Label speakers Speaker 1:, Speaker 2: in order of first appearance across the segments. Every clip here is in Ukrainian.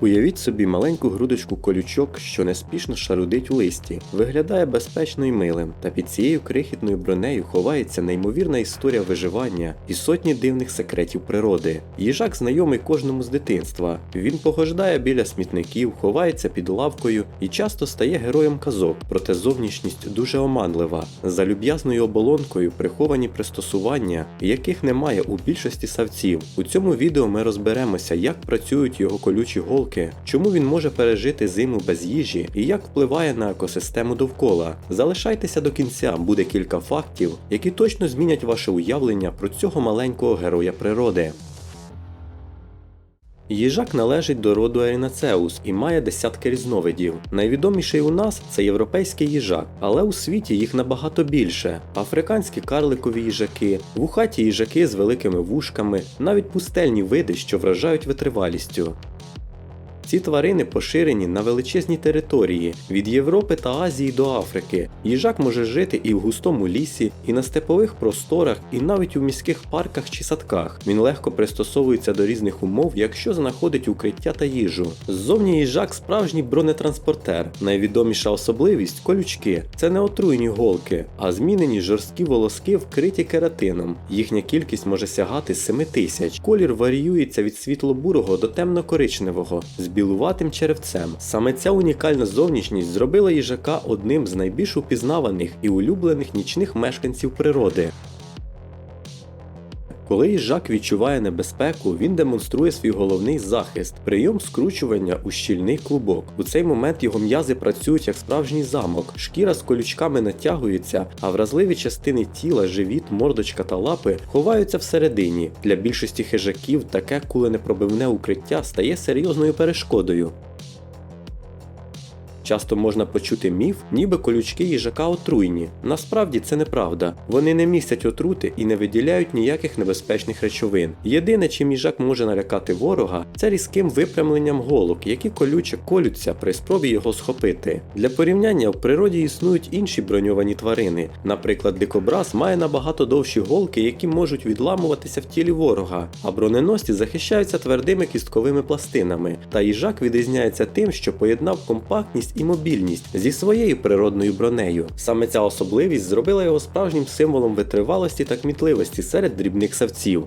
Speaker 1: Уявіть собі маленьку грудочку колючок, що неспішно шарудить у листі, виглядає безпечно і милим, та під цією крихітною бронею ховається неймовірна історія виживання і сотні дивних секретів природи. Їжак знайомий кожному з дитинства. Він погождає біля смітників, ховається під лавкою і часто стає героєм казок, проте зовнішність дуже оманлива. За люб'язною оболонкою приховані пристосування, яких немає у більшості савців. У цьому відео ми розберемося, як працюють його колючі голки, чому він може пережити зиму без їжі і як впливає на екосистему довкола. Залишайтеся до кінця, буде кілька фактів, які точно змінять ваше уявлення про цього маленького героя природи. Їжак належить до роду Ерінацеус і має десятки різновидів. Найвідоміший у нас це європейський їжак, але у світі їх набагато більше: африканські карликові їжаки, вухаті їжаки з великими вушками, навіть пустельні види, що вражають витривалістю. Ці тварини поширені на величезній території від Європи та Азії до Африки. Їжак може жити і в густому лісі, і на степових просторах, і навіть у міських парках чи садках. Він легко пристосовується до різних умов, якщо знаходить укриття та їжу. Ззовні їжак справжній бронетранспортер. Найвідоміша особливість колючки. Це не отруйні голки, а змінені жорсткі волоски, вкриті кератином. Їхня кількість може сягати 7 тисяч. Колір варіюється від світло-бурого до темно-коричневого білуватим черевцем. Саме ця унікальна зовнішність зробила їжака одним з найбільш упізнаваних і улюблених нічних мешканців природи. Коли їжак відчуває небезпеку, він демонструє свій головний захист прийом скручування у щільний клубок. У цей момент його м'язи працюють як справжній замок, шкіра з колючками натягується, а вразливі частини тіла, живіт, мордочка та лапи ховаються всередині. Для більшості хижаків таке куленепробивне укриття стає серйозною перешкодою. Часто можна почути міф, ніби колючки їжака отруйні. Насправді це неправда. Вони не містять отрути і не виділяють ніяких небезпечних речовин. Єдине, чим їжак може налякати ворога, це різким випрямленням голок, які колюче колються при спробі його схопити. Для порівняння в природі існують інші броньовані тварини. Наприклад, дикобраз має набагато довші голки, які можуть відламуватися в тілі ворога, а броненосці захищаються твердими кістковими пластинами. Та їжак відрізняється тим, що поєднав компактність і мобільність зі своєю природною бронею. Саме ця особливість зробила його справжнім символом витривалості та кмітливості серед дрібних савців.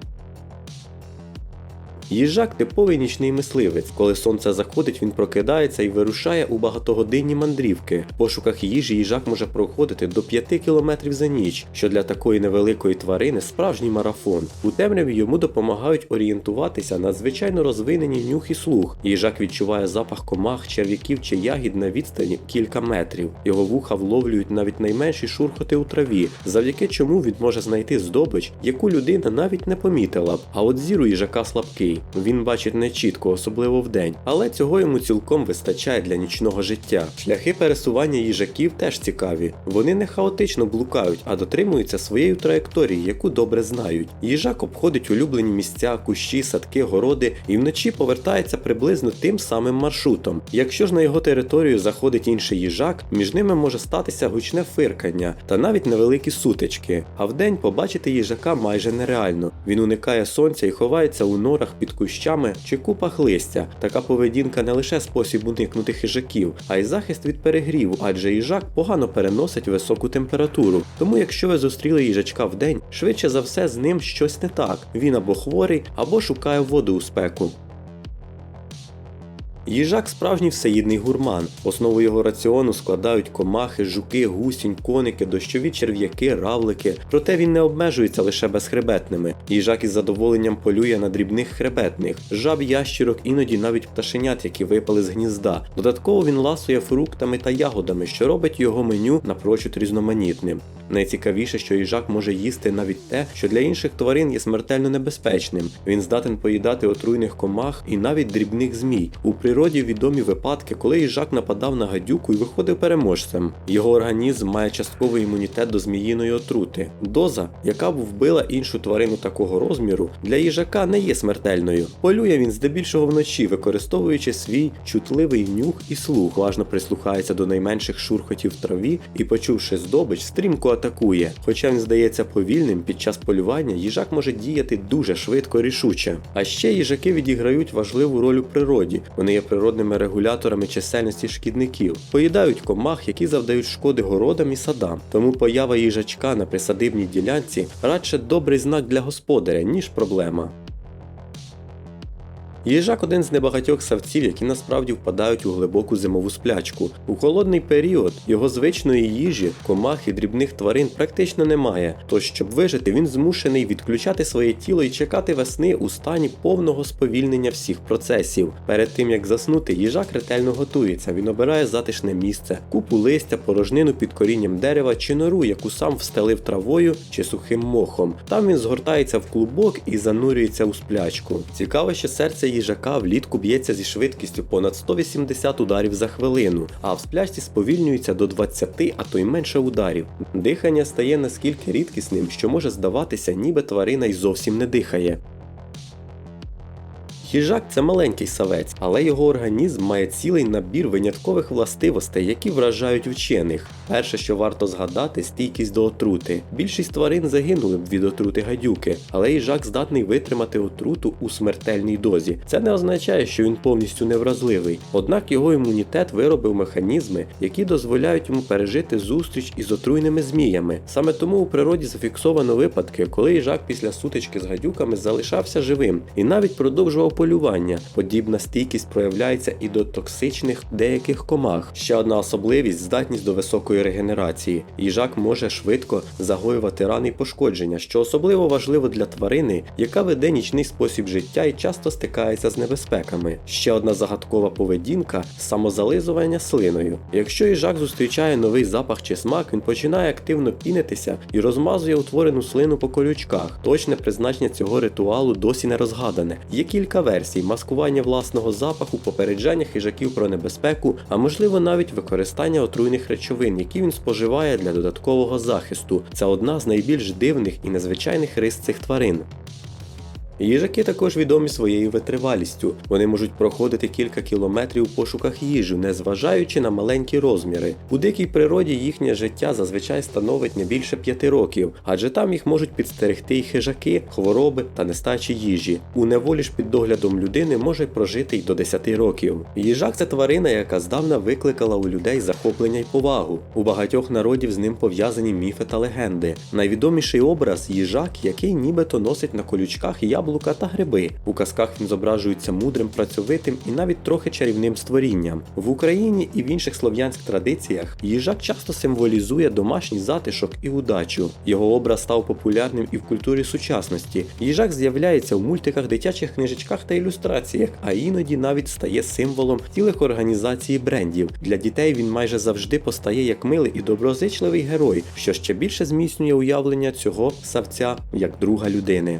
Speaker 1: Їжак типовий нічний мисливець. Коли сонце заходить, він прокидається і вирушає у багатогодинні мандрівки. В пошуках їжі їжак може проходити до 5 кілометрів за ніч, що для такої невеликої тварини справжній марафон. У темряві йому допомагають орієнтуватися надзвичайно розвинені нюх і слух. Їжак відчуває запах комах, черв'яків чи ягід на відстані кілька метрів. Його вуха вловлюють навіть найменші шурхоти у траві, завдяки чому він може знайти здобич, яку людина навіть не помітила б. А от зір у їжака слабкий. Він бачить нечітко, особливо вдень, але цього йому цілком вистачає для нічного життя. Шляхи пересування їжаків теж цікаві. Вони не хаотично блукають, а дотримуються своєї траєкторії, яку добре знають. Їжак обходить улюблені місця, кущі, садки, городи і вночі повертається приблизно тим самим маршрутом. Якщо ж на його територію заходить інший їжак, між ними може статися гучне фиркання та навіть невеликі сутички. А вдень побачити їжака майже нереально. Він уникає сонця і ховається у норах під кущами чи купах листя. Така поведінка не лише спосіб уникнути хижаків, а й захист від перегріву, адже їжак погано переносить високу температуру. Тому, якщо ви зустріли їжачка в день, швидше за все з ним щось не так. Він або хворий, або шукає воду у спеку. Їжак справжній всеїдний гурман. Основу його раціону складають комахи, жуки, гусінь, коники, дощові черв'яки, равлики. Проте він не обмежується лише безхребетними. Їжак із задоволенням полює на дрібних хребетних, жаб, ящірок, іноді навіть пташенят, які випали з гнізда. Додатково він ласує фруктами та ягодами, що робить його меню напрочуд різноманітним. Найцікавіше, що їжак може їсти навіть те, що для інших тварин є смертельно небезпечним. Він здатен поїдати отруйних комах і навіть дрібних змій. У природі відомі випадки, коли їжак нападав на гадюку і виходив переможцем. Його організм має частковий імунітет до зміїної отрути. Доза, яка б вбила іншу тварину такого розміру, для їжака не є смертельною. Полює він здебільшого вночі, використовуючи свій чутливий нюх і слух, важно прислухається до найменших шурхотів траві і, почувши здобич, стрімко атакує. Хоча він здається повільним, під час полювання їжак може діяти дуже швидко і рішуче. А ще їжаки відіграють важливу роль у природі. Вони є природними регуляторами чисельності шкідників, поїдають комах, які завдають шкоди городам і садам. Тому поява їжачка на присадибній ділянці радше добрий знак для господаря, ніж проблема. Їжак один з небагатьох савців, які насправді впадають у глибоку зимову сплячку. У холодний період його звичної їжі, комах і дрібних тварин практично немає. Тож, щоб вижити, він змушений відключати своє тіло і чекати весни у стані повного сповільнення всіх процесів. Перед тим як заснути, їжак ретельно готується. Він обирає затишне місце, купу листя, порожнину під корінням дерева чи нору, яку сам встелив травою чи сухим мохом. Там він згортається в клубок і занурюється у сплячку. Цікаво, що серце їжака влітку б'ється зі швидкістю понад 180 ударів за хвилину, а в сплячці сповільнюється до 20, а то й менше ударів. Дихання стає наскільки рідкісним, що може здаватися, ніби тварина й зовсім не дихає. Їжак це маленький савець, але його організм має цілий набір виняткових властивостей, які вражають вчених. Перше, що варто згадати, стійкість до отрути. Більшість тварин загинули б від отрути гадюки, але їжак здатний витримати отруту у смертельній дозі. Це не означає, що він повністю невразливий. Однак його імунітет виробив механізми, які дозволяють йому пережити зустріч із отруйними зміями. Саме тому у природі зафіксовано випадки, коли їжак після сутички з гадюками залишався живим і навіть продовжував полювання. Подібна стійкість проявляється і до токсичних деяких комах. Ще одна особливість здатність до високої регенерації. Їжак може швидко загоювати рани й пошкодження, що особливо важливо для тварини, яка веде нічний спосіб життя і часто стикається з небезпеками. Ще одна загадкова поведінка самозализування слиною. Якщо їжак зустрічає новий запах чи смак, він починає активно пінитися і розмазує утворену слину по колючках. Точне призначення цього ритуалу досі не розгадане. Є кілька версій: маскування власного запаху, попереджання хижаків про небезпеку, а можливо навіть використання отруйних речовин, які він споживає для додаткового захисту. Це одна з найбільш дивних і незвичайних рис цих тварин. Їжаки також відомі своєю витривалістю. Вони можуть проходити кілька кілометрів у пошуках їжі, незважаючи на маленькі розміри. У дикій природі їхнє життя зазвичай становить не більше п'яти років, адже там їх можуть підстерегти і хижаки, хвороби та нестачі їжі. У неволі ж під доглядом людини може прожити й до 10 років. Їжак це тварина, яка здавна викликала у людей захоплення й повагу. У багатьох народів з ним пов'язані міфи та легенди. Найвідоміший образ їжак, який нібито носить на колючках яблука та гриби. У казках він зображується мудрим, працьовитим і навіть трохи чарівним створінням. В Україні і в інших слов'янських традиціях їжак часто символізує домашній затишок і удачу. Його образ став популярним і в культурі сучасності. Їжак з'являється в мультиках, дитячих книжечках та ілюстраціях, а іноді навіть стає символом цілих організацій брендів. Для дітей він майже завжди постає як милий і доброзичливий герой, що ще більше зміцнює уявлення цього савця як друга людини.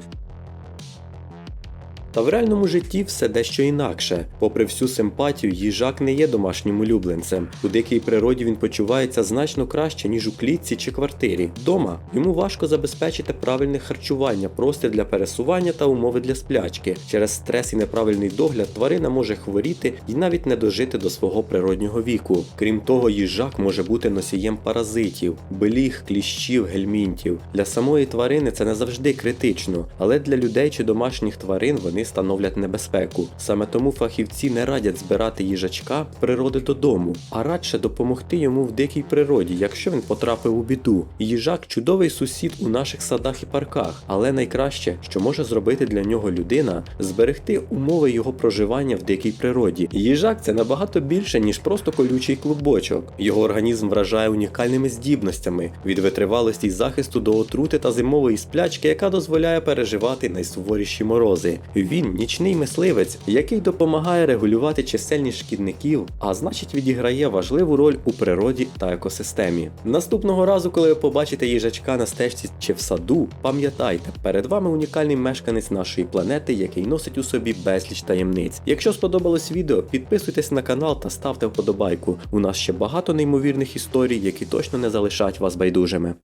Speaker 1: Та в реальному житті все дещо інакше. Попри всю симпатію, їжак не є домашнім улюбленцем. У дикій природі він почувається значно краще, ніж у клітці чи квартирі. Дома йому важко забезпечити правильне харчування, простір для пересування та умови для сплячки. Через стрес і неправильний догляд тварина може хворіти і навіть не дожити до свого природнього віку. Крім того, їжак може бути носієм паразитів, беліг, кліщів, гельмінтів. Для самої тварини це не завжди критично, але для людей чи домашніх тварин вони становлять небезпеку. Саме тому фахівці не радять збирати їжачка природи додому, а радше допомогти йому в дикій природі, якщо він потрапив у біду. Їжак чудовий сусід у наших садах і парках, але найкраще, що може зробити для нього людина, зберегти умови його проживання в дикій природі. Їжак це набагато більше, ніж просто колючий клубочок. Його організм вражає унікальними здібностями від витривалості захисту до отрути та зимової сплячки, яка дозволяє переживати найсуворіші морози. Він нічний мисливець, який допомагає регулювати чисельність шкідників, а значить відіграє важливу роль у природі та екосистемі. Наступного разу, коли ви побачите їжачка на стежці чи в саду, пам'ятайте, перед вами унікальний мешканець нашої планети, який носить у собі безліч таємниць. Якщо сподобалось відео, підписуйтесь на канал та ставте вподобайку. У нас ще багато неймовірних історій, які точно не залишать вас байдужими.